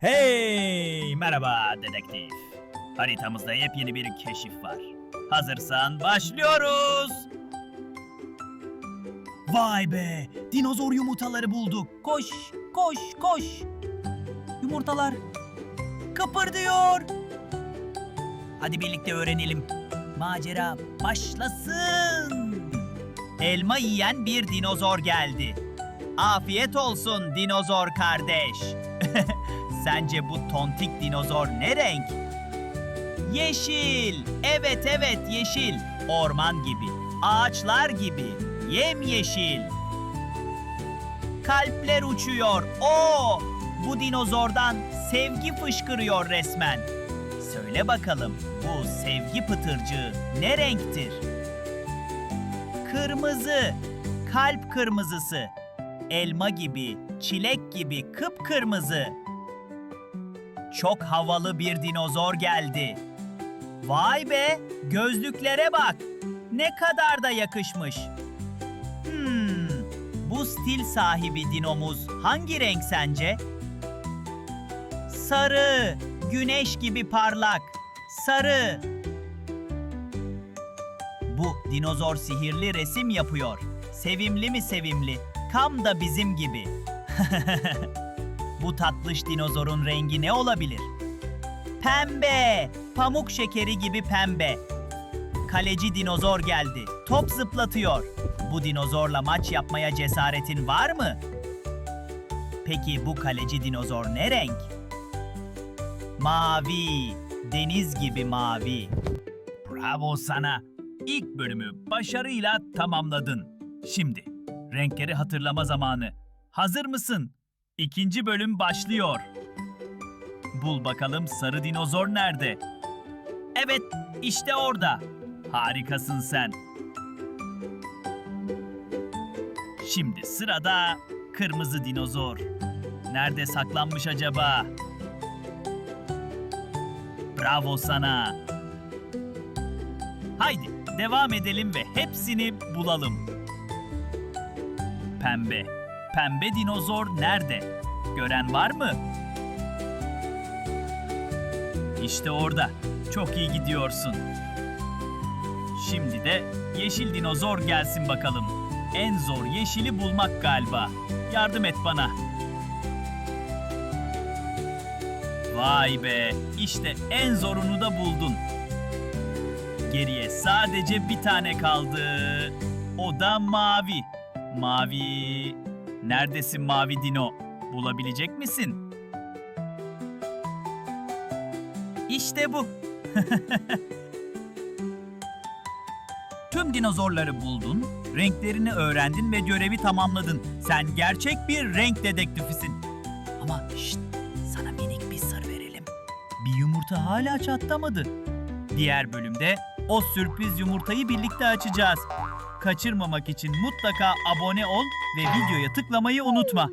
Hey, merhaba dedektif. Haritamızda yepyeni bir keşif var. Hazırsan başlıyoruz. Vay be, dinozor yumurtaları bulduk. Koş, koş, koş. Yumurtalar kıpırdıyor. Hadi birlikte öğrenelim. Macera başlasın. Elma yiyen bir dinozor geldi. Afiyet olsun dinozor kardeş. Sence bu tontik dinozor ne renk? Yeşil. Evet evet yeşil. Orman gibi, ağaçlar gibi, yemyeşil. Kalpler uçuyor. Oo! Bu dinozordan sevgi fışkırıyor resmen. Söyle bakalım bu sevgi pıtırcığı ne renktir? Kırmızı. Kalp kırmızısı. Elma gibi, çilek gibi kıpkırmızı. Çok havalı bir dinozor geldi. Vay be, gözlüklere bak. Ne kadar da yakışmış. Hmm, bu stil sahibi dinomuz hangi renk sence? Sarı, güneş gibi parlak. Sarı. Bu dinozor sihirli resim yapıyor. Sevimli mi sevimli? Tam da bizim gibi. Bu tatlış dinozorun rengi ne olabilir? Pembe! Pamuk şekeri gibi pembe. Kaleci dinozor geldi. Top zıplatıyor. Bu dinozorla maç yapmaya cesaretin var mı? Peki bu kaleci dinozor ne renk? Mavi. Deniz gibi mavi. Bravo sana. İlk bölümü başarıyla tamamladın. Şimdi renkleri hatırlama zamanı. Hazır mısın? İkinci bölüm başlıyor. Bul bakalım sarı dinozor nerede? Evet, işte orada. Harikasın sen. Şimdi sırada kırmızı dinozor. Nerede saklanmış acaba? Bravo sana. Haydi devam edelim ve hepsini bulalım. Pembe. Pembe dinozor nerede? Gören var mı? İşte orada. Çok iyi gidiyorsun. Şimdi de yeşil dinozor gelsin bakalım. En zor yeşili bulmak galiba. Yardım et bana. Vay be, işte en zorunu da buldun. Geriye sadece bir tane kaldı. O da mavi. Mavi. Neredesin mavi dino? Bulabilecek misin? İşte bu. Tüm dinozorları buldun, renklerini öğrendin ve görevi tamamladın. Sen gerçek bir renk dedektifisin. Ama şşt, sana minik bir sır verelim. Bir yumurta hala çatlamadı. Diğer bölümde o sürpriz yumurtayı birlikte açacağız. Kaçırmamak için mutlaka abone ol ve videoya tıklamayı unutma.